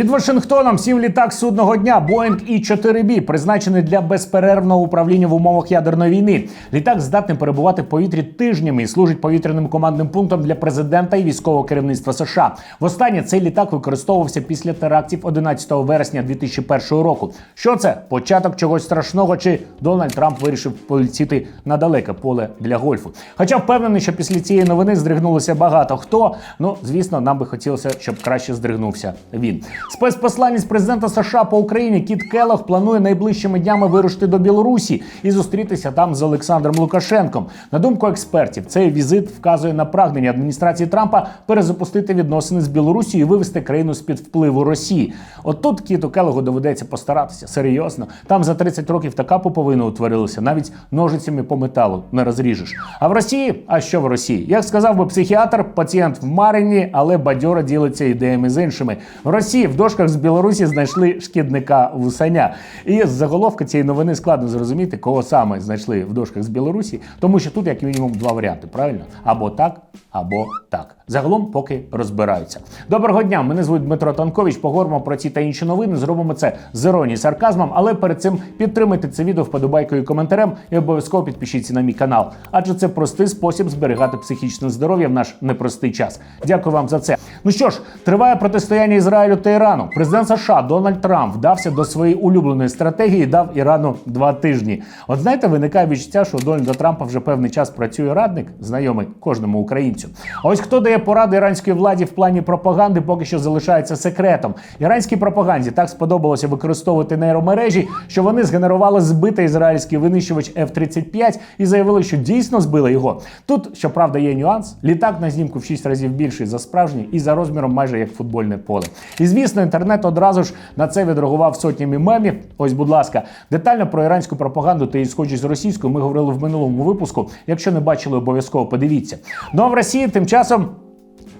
Під Вашингтоном сів літак судного дня Boeing І-4B, призначений для безперервного управління в умовах ядерної війни. Літак здатний перебувати в повітрі тижнями і служить повітряним командним пунктом для президента і військового керівництва США. Востаннє цей літак використовувався після терактів 11 вересня 2001 року. Що це? Початок чогось страшного? Чи Дональд Трамп вирішив полетіти на далеке поле для гольфу? Хоча впевнений, що після цієї новини здригнулося багато хто. Ну звісно, нам би хотілося, щоб краще здригнувся він. Спецпосланець президента США по Україні Кіт Келох планує найближчими днями вирушити до Білорусі і зустрітися там з Олександром Лукашенком. На думку експертів, цей візит вказує на прагнення адміністрації Трампа перезапустити відносини з Білорусією і вивести країну з під впливу Росії. От тут Кіту Келогу доведеться постаратися серйозно. Там за 30 років така поповина утворилася, навіть ножицями по металу не розріжеш. А в Росії, а що в Росії? Як сказав би психіатр, пацієнт в Марині, але бадьоро ділиться ідеями з іншими. В Росії в дошках з Білорусі знайшли шкідника вусаня. І з заголовка цієї новини складно зрозуміти, кого саме знайшли в дошках з Білорусі, тому що тут як мінімум два варіанти, правильно? Або так, або так. Загалом поки розбираються. Доброго дня! Мене звуть Дмитро Танкович. Поговоримо про ці та інші новини. Зробимо це з іронією, сарказмом, але перед цим підтримайте це відео вподобайкою і коментарем і обов'язково підпишіться на мій канал. Адже це простий спосіб зберігати психічне здоров'я в наш непростий час. Дякую вам за це. Ну що ж, триває протистояння Ізраїлю та Ірану. Президент США Дональд Трамп вдався до своєї улюбленої стратегії дав Ірану два тижні. От знаєте, виникає відчуття, що у Дональда Трампа вже певний час працює радник, знайомий кожному українцю. А ось хто дає поради іранської владі в плані пропаганди, поки що залишається секретом. Іранській пропаганді так сподобалося використовувати нейромережі, що вони згенерували збитий ізраїльський винищувач F-35 і заявили, що дійсно збили його. Тут, щоправда, є нюанс. Літак на знімку в 6 разів більший за справжній і за розміром майже як футбольне поле. І звісно, інтернет одразу ж на це відреагував сотнями мемів. Ось, будь ласка, детально про іранську пропаганду та її схожість з російською ми говорили в минулому випуску. Якщо не бачили, обов'язково подивіться. Ну а в Росії тим часом.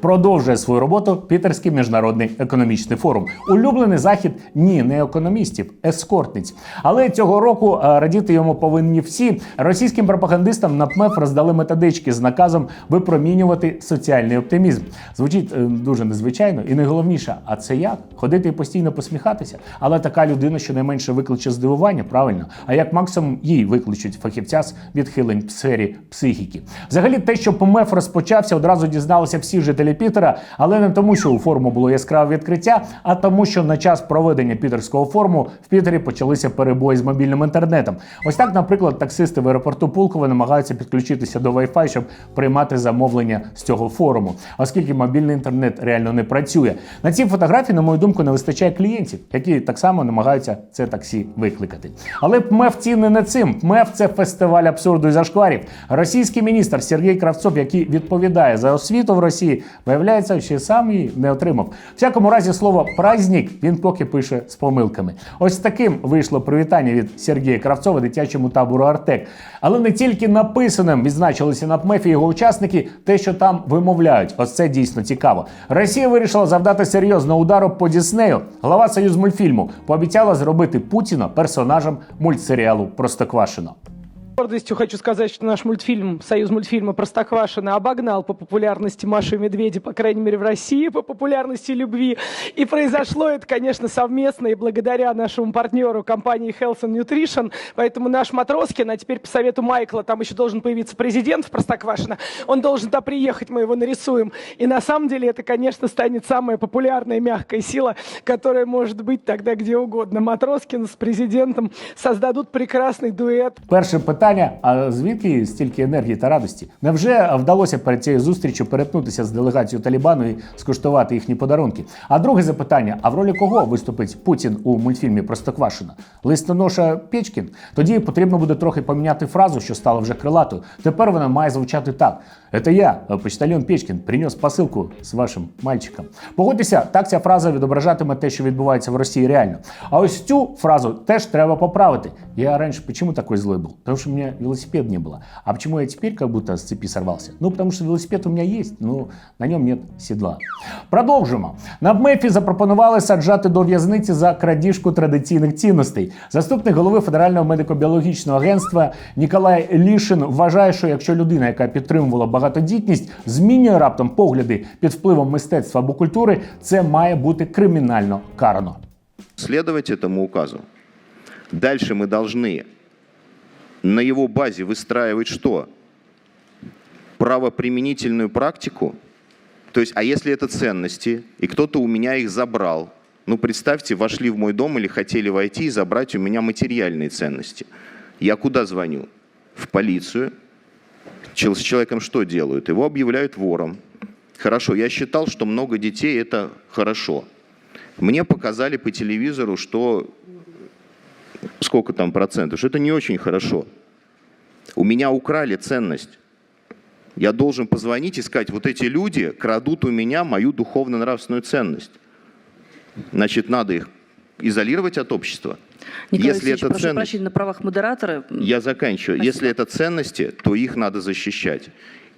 Продовжує свою роботу Пітерський міжнародний економічний форум. Улюблений захід ні, не економістів, ескортниць. Але цього року е, радіти йому повинні всі. Російським пропагандистам на ПМЕФ роздали методички з наказом випромінювати соціальний оптимізм. Звучить е, дуже незвичайно, і найголовніше, а це як? Ходити і постійно посміхатися. Але така людина щонайменше викличе здивування, правильно? А як максимум їй викличуть фахівця з відхилень в сфері психіки. Взагалі, те, що ПМЕФ розпочався, одразу дізналися всі жителі Пітера, але не тому, що у форуму було яскраве відкриття, а тому, що на час проведення пітерського форуму в Пітері почалися перебої з мобільним інтернетом. Ось так, наприклад, таксисти в аеропорту Пулково намагаються підключитися до Wi-Fi, щоб приймати замовлення з цього форуму, оскільки мобільний інтернет реально не працює. На цій фотографії, на мою думку, не вистачає клієнтів, які так само намагаються це таксі викликати. Але ПМЕФ ціни не цим. ПМЕФ це фестиваль абсурду і зашкварів. Російський міністр Сергій Кравцов, який відповідає за освіту в Росії, виявляється, що сам її не отримав. В всякому разі, слово праздник він поки пише з помилками. Ось таким вийшло привітання від Сергія Кравцова дитячому табору Артек. Але не тільки написаним відзначилися на ПМЕФі його учасники, те, що там вимовляють. Ось це дійсно цікаво. Росія вирішила завдати серйозного удару по Діснею. Глава Союзмультфільму пообіцяла зробити Путіна персонажем мультсеріалу Простоквашино. Гордостью хочу сказать, что наш мультфильм, союз мультфильма «Простоквашино» обогнал по популярности Машу и Медведя, по крайней мере, в России, по популярности любви. И произошло это, конечно, совместно и благодаря нашему партнеру компании Health and Nutrition. Поэтому наш Матроскин, а теперь по совету Майкла, там еще должен появиться президент в Простоквашино, он должен туда приехать, мы его нарисуем. И на самом деле это, конечно, станет самая популярная мягкая сила, которая может быть тогда где угодно. Матроскин с президентом создадут прекрасный дуэт. Перше питання: а звідки стільки енергії та радості? Невже вдалося перед цією зустрічю перетнутися з делегацією Талібану і скуштувати їхні подарунки? А друге запитання: а в ролі кого виступить Путін у мультфільмі Простоквашина? Листоноша Печкін? Тоді потрібно буде трохи поміняти фразу, що стала вже крилатою. Тепер вона має звучати так: це я, почтальон Печкін, приніс посилку з вашим мальчиком. Погодьтеся, так ця фраза відображатиме те, що відбувається в Росії реально. А ось цю фразу теж треба поправити. Я раніше чому такий злий був? Тому що у меня велосипеда не было. А почему я теперь как будто с цепи сорвался? Ну, потому что велосипед у меня есть, но на ньому нет седла. Продовжимо. На МЕФі запропонували саджати до в'язниці за крадіжку традиційних цінностей. Заступник голови Федерального медико-біологічного агентства Ніколай Лішин вважає, що якщо людина, яка підтримувала багатодітність, змінює раптом погляди під впливом мистецтва або культури, це має бути кримінально карано. следовать этому указу. Дальше мы должны на его базе выстраивать что? Правоприменительную практику. То есть, а если это ценности, и кто-то у меня их забрал, ну, представьте, вошли в мой дом или хотели войти и забрать у меня материальные ценности. Я куда звоню? В полицию. С человеком что делают? Его объявляют вором. Хорошо, я считал, что много детей – это хорошо. Мне показали по телевизору, что сколько там процентов, что это не очень хорошо. У меня украли ценность. Я должен позвонить и сказать, вот эти люди крадут у меня мою духовно-нравственную ценность. Значит, надо их изолировать от общества. Николай Если Алексеевич, это прошу ценность, прощения, на правах модератора. м, я заканчиваю. Спасибо. Если это ценности, то их надо защищать.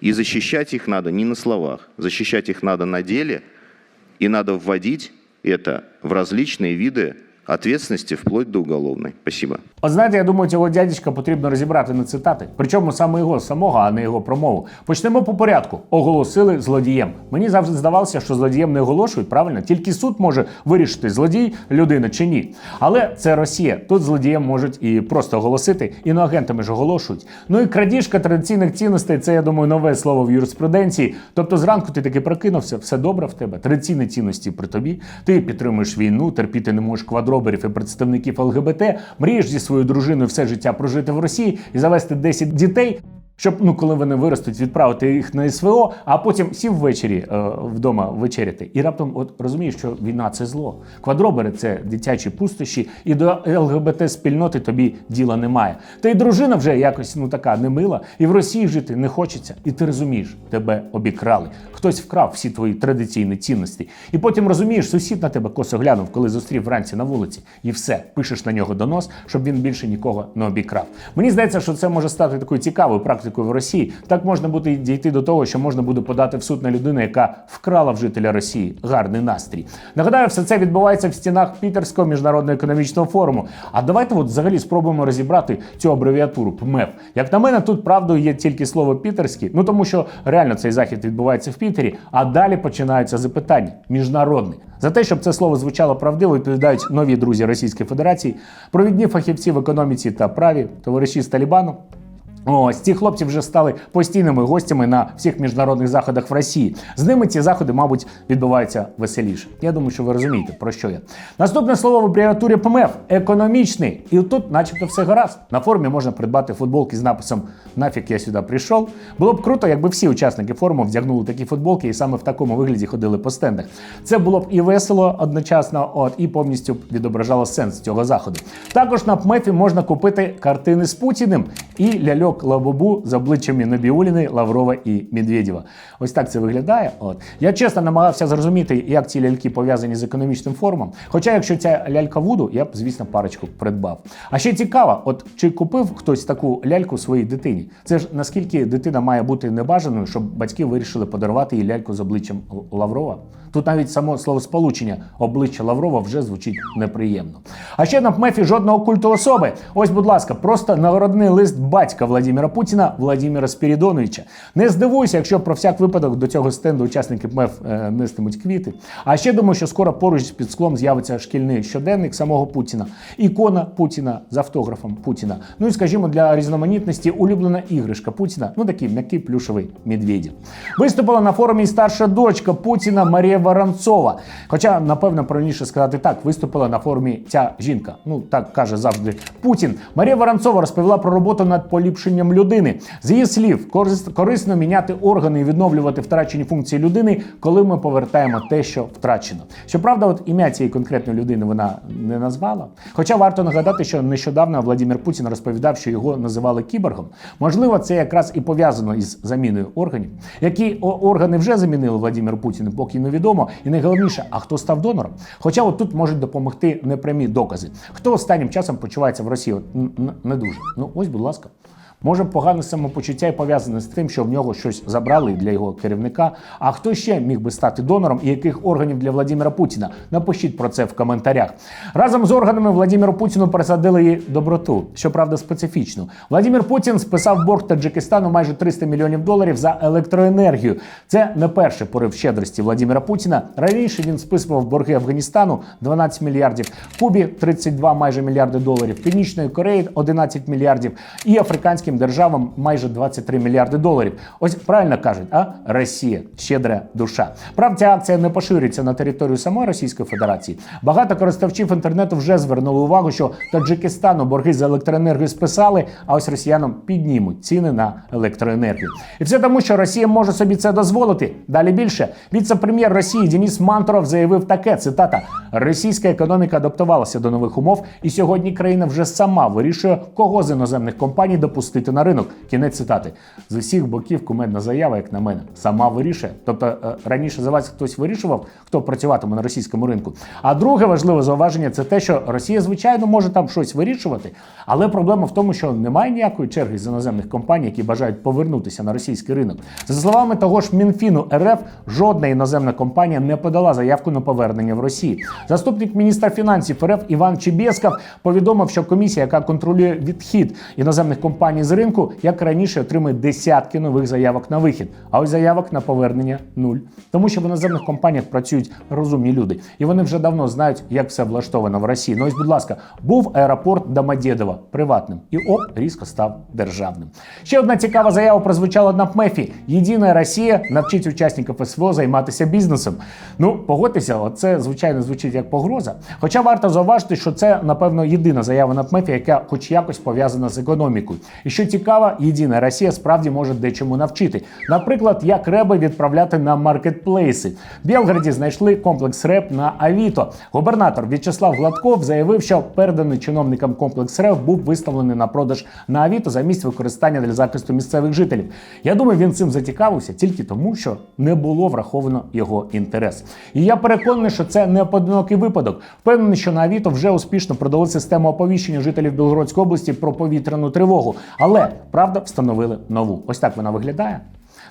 И защищать их надо не на словах. Защищать их надо на деле. И надо вводить это в различные виды ответственности, вплоть до уголовной. Спасибо. От знаєте, я думаю, цього дядечка потрібно розібрати на цитати. Причому саме його самого, а не його промову. Почнемо по порядку. Оголосили злодієм. Мені завжди здавалося, що злодієм не оголошують, правильно? Тільки суд може вирішити, злодій людина чи ні. Але це Росія. Тут злодієм можуть і просто оголосити, іноагентами ж оголошують. Ну і крадіжка традиційних цінностей це, я думаю, нове слово в юриспруденції. Тобто зранку ти таки прокинувся, все добре в тебе. Традиційні цінності при тобі. Ти підтримуєш війну, терпіти не можеш квадроберів і представників ЛГБТ, мрієш зі своєю дружиною все життя прожити в Росії і завести 10 дітей. Щоб ну, коли вони виростуть, відправити їх на СВО, а потім сів ввечері е, вдома вечеряти. І раптом, от розумієш, що війна це зло. Квадробери це дитячі пустощі, і до ЛГБТ спільноти тобі діла немає. Та й дружина вже якось ну така немила, і в Росії жити не хочеться. І ти розумієш, тебе обікрали. Хтось вкрав всі твої традиційні цінності. І потім розумієш, сусід на тебе косо глянув, коли зустрів вранці на вулиці, і все, пишеш на нього донос, щоб він більше нікого не обікрав. Мені здається, що це може стати такою цікавою практикою в Росії. Так можна буде дійти до того, що можна буде подати в суд на людину, яка вкрала в жителя Росії гарний настрій. Нагадаю, все це відбувається в стінах Пітерського міжнародного економічного форуму. А давайте от взагалі спробуємо розібрати цю абревіатуру ПМЕФ. Як на мене, тут правдою є тільки слово пітерський, ну тому що реально цей захід відбувається в Пітері, а далі починаються запитання міжнародний. За те, щоб це слово звучало правдиво, відповідають нові друзі Російської Федерації, провідні фахівці в економіці та праві, товариші з Талібану. Ось ці хлопці вже стали постійними гостями на всіх міжнародних заходах в Росії. З ними ці заходи, мабуть, відбуваються веселіше. Я думаю, що ви розумієте, про що я. Наступне слово в абревіатурі ПМФ економічний. І тут, начебто, все гаразд. На форумі можна придбати футболки з написом Нафік я сюди прийшов. Було б круто, якби всі учасники форуму вдягнули такі футболки і саме в такому вигляді ходили по стендах. Це було б і весело одночасно, от і повністю відображало сенс цього заходу. Також на ПМЕФі можна купити картини з Путіним і ляльок Лабобу з обличчями Набіуліни, Лаврова і Медведєва. Ось так це виглядає. От я чесно намагався зрозуміти, як ці ляльки пов'язані з економічним форумом. Хоча, якщо ця лялька Вуду, я б, звісно, парочку придбав. А ще цікаво, от чи купив хтось таку ляльку своїй дитині? Це ж наскільки дитина має бути небажаною, щоб батьки вирішили подарувати їй ляльку з обличчям Лаврова? Тут навіть само словосполучення обличчя Лаврова вже звучить неприємно. А ще на ПМЕФі жодного культу особи. Ось, будь ласка, просто нагородний лист батька Владимира Путіна Владимира Спірідоновича. Не здивуйся, якщо про всяк випадок до цього стенду учасники ПМЕФ е, нестимуть квіти. А ще думаю, що скоро поруч під склом з'явиться шкільний щоденник самого Путіна, ікона Путіна з автографом Путіна. Ну і скажімо, для різноманітності улюблена іграшка Путіна, ну такий м'який плюшевий медведів. Виступила на форумі старша дочка Путіна Марія Воронцова. Хоча, напевно, правильніше сказати так, виступила на форумі ця жінка. Ну так каже завжди Путін. Марія Воронцова розповіла про роботу над поліпшенням людини. З її слів, корисно міняти органи і відновлювати втрачені функції людини, коли ми повертаємо те, що втрачено. Щоправда, от ім'я цієї конкретної людини вона не назвала. Хоча варто нагадати, що нещодавно Владимир Путін розповідав, що його називали кіборгом. Можливо, це якраз і пов'язано із заміною органів. Які органи вже замінили Владимир Путін, поки невідомо. І найголовніше, а хто став донором? Хоча от тут можуть допомогти непрямі докази. Хто останнім часом почувається в Росії? От, не дуже. Ну ось, будь ласка. Може, погане самопочуття і пов'язане з тим, що в нього щось забрали для його керівника. А хто ще міг би стати донором і яких органів для Владимира Путіна? Напишіть про це в коментарях. Разом з органами Владимиру Путіну присадили і доброту, щоправда, специфічну. Владимир Путін списав борг Таджикистану майже 300 мільйонів доларів за електроенергію. Це не перший порив щедрості Владимира Путіна. Раніше він списував борги Афганістану 12 мільярдів, Кубі 32 майже мільярди доларів, Північної Кореї 11 мільярдів і африканським державам майже 23 мільярди доларів. Ось правильно кажуть, а Росія щедра душа. Правда, ця акція не поширюється на територію самої Російської Федерації. Багато користувачів інтернету вже звернули увагу, що Таджикистану борги за електроенергію списали, а ось росіянам піднімуть ціни на електроенергію. І все тому, що Росія може собі це дозволити. Далі більше віце-прем'єр Росії Денис Мантуров заявив таке: цитата: Російська економіка адаптувалася до нових умов, і сьогодні країна вже сама вирішує, кого з іноземних компаній допустити на ринок. Кінець цитати з усіх боків кумедна заява, як на мене, сама вирішує. Тобто е, раніше за вас хтось вирішував, хто працюватиме на російському ринку. А друге важливе зауваження це те, що Росія, звичайно, може там щось вирішувати, але проблема в тому, що немає ніякої черги з іноземних компаній, які бажають повернутися на російський ринок. За словами того ж Мінфіну РФ, жодна іноземна компанія не подала заявку на повернення в Росію. Заступник міністра фінансів РФ Іван Чебєсков повідомив, що комісія, яка контролює відхід іноземних компаній з ринку, як раніше отримує десятки нових заявок на вихід. А ось заявок на повернення нуль. Тому що в іноземних компаніях працюють розумні люди, і вони вже давно знають, як все влаштовано в Росії. Ну ось, будь ласка, був аеропорт Домодєдова приватним, і оп, різко став державним. Ще одна цікава заява прозвучала на ПМЕФі. Єдина Росія навчить учасників СВО займатися бізнесом. Ну, погодьтеся, це звичайно звучить як погроза. Хоча варто зауважити, що це напевно єдина заява на ПМЕФі, яка хоч якось пов'язана з економікою. І що цікаво, єдина Росія справді може дечому навчити. Наприклад, як реби відправляти на маркетплейси. В Білграді знайшли комплекс реб на Авіто. Губернатор В'ячеслав Гладков заявив, що переданий чиновникам комплекс реб був виставлений на продаж на Авіто за місць використання для захисту місцевих жителів. Я думаю, він цим зацікавився тільки тому, що не було враховано його інтерес. І я переконаний, що це не поодинокий випадок. Впевнений, що на Авіто вже успішно продали систему оповіщення жителів Білгородської області про повітряну тривогу. Але правда встановили нову. Ось так вона виглядає.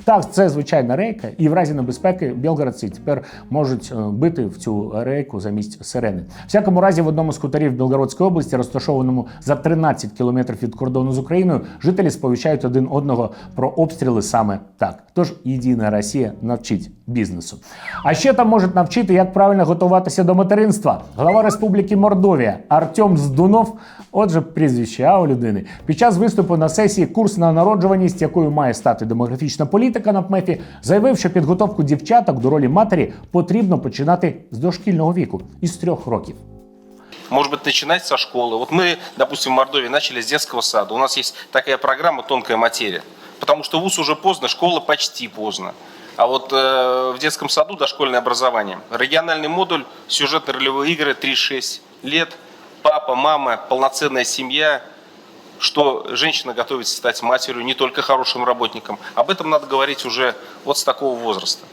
Так, це звичайна рейка, і в разі небезпеки білгородці тепер можуть е, бити в цю рейку замість сирени. Всякому разі, в одному з хуторів Білгородської області, розташованому за 13 кілометрів від кордону з Україною, жителі сповіщають один одного про обстріли саме так. Тож єдина Росія навчить бізнесу. А ще там можуть навчити, як правильно готуватися до материнства. Глава Республіки Мордовія Артем Здунов, отже, прізвище А у людини, під час виступу на сесії курс на народжуваність, якою має стати демографічна політика на ПМЕФі, заявив, що підготовку дівчаток до ролі матері потрібно починати з дошкільного віку із трьох років. Может быть, начинать со школы. Вот мы, допустим, в Мордовии начали с детского сада. У нас есть такая программа «Тонкая материя». Потому что вуз уже поздно, школа почти поздно. А вот э, в детском саду дошкольное образование. Региональный модуль, сюжетно-ролевые игры 3-6 лет. Папа, мама, полноценная семья. Что женщина готовится стать матерью, не только хорошим работником. Об этом надо говорить уже вот с такого возраста.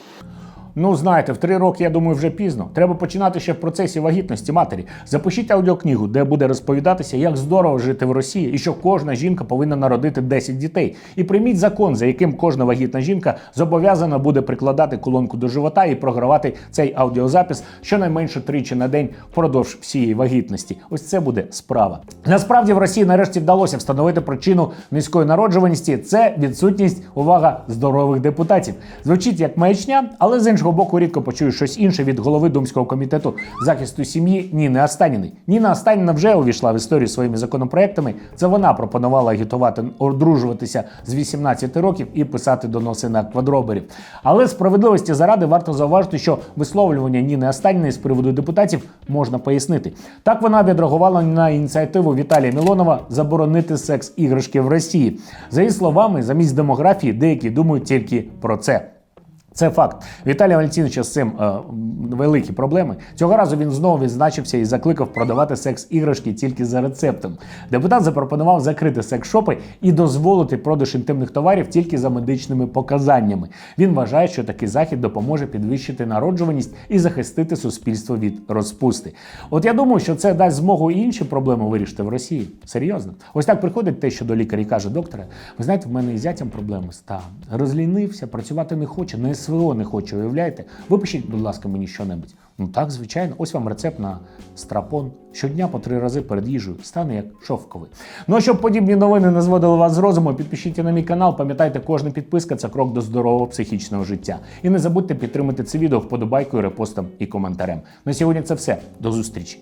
Ну, знаєте, в три роки, я думаю, вже пізно. Треба починати ще в процесі вагітності матері. Запишіть аудіокнигу, де буде розповідатися, як здорово жити в Росії і що кожна жінка повинна народити 10 дітей. І прийміть закон, за яким кожна вагітна жінка зобов'язана буде прикладати колонку до живота і програвати цей аудіозапис щонайменше тричі на день впродовж всієї вагітності. Ось це буде справа. Насправді в Росії нарешті вдалося встановити причину низької народжуваності. Це відсутність увага здорових депутатів. Звучить як маячня, але з іншого боку, рідко почую щось інше від голови Думського комітету захисту сім'ї Ніни Останіни. Ніна Останіна вже увійшла в історію своїми законопроектами. Це вона пропонувала агітувати одружуватися з 18 років і писати доноси на квадроберів. Але справедливості заради варто зауважити, що висловлювання Ніни Останіної з приводу депутатів можна пояснити. Так вона відреагувала на ініціативу Віталія Мілонова заборонити секс іграшки в Росії. За її словами, замість демографії деякі думають тільки про це. Це факт. Віталій Валентиновича з цим е, великі проблеми. Цього разу він знову відзначився і закликав продавати секс-іграшки тільки за рецептом. Депутат запропонував закрити секс-шопи і дозволити продаж інтимних товарів тільки за медичними показаннями. Він вважає, що такий захід допоможе підвищити народжуваність і захистити суспільство від розпусти. От я думаю, що це дасть змогу і інші проблеми вирішити в Росії. Серйозно. Ось так приходить те, що до лікаря каже, докторе, ви знаєте, в мене із зятям проблеми став. Розлінився, працювати не хоче, на СВО не хоче, уявляєте? Випишіть, будь ласка, мені що-небудь. Ну так, звичайно, ось вам рецепт на страпон. Щодня по три рази перед їжею стане як шовковий. Ну а щоб подібні новини не зводили вас з розуму, підпишіться на мій канал. Пам'ятайте, кожна підписка це крок до здорового психічного життя. І не забудьте підтримати це відео вподобайкою, репостом і коментарем. На сьогодні це все. До зустрічі.